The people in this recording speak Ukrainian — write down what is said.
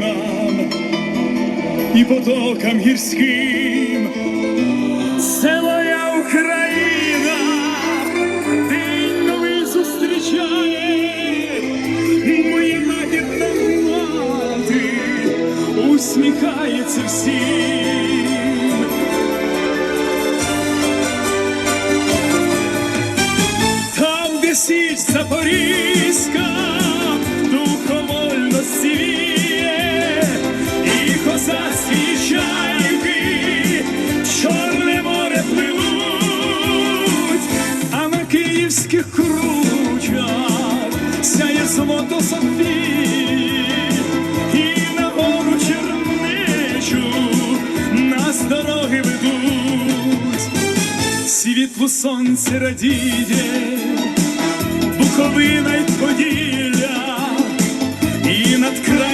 долинам і потокам гірським. Це моя Україна, день новий зустрічає, моя лагідна мати усміхається всім. Там, січ Запорізька, київських кручах сяє золото Софії і на гору черничу нас дороги ведуть, світло сонце радіє, Буковина й поділя, і над краєм.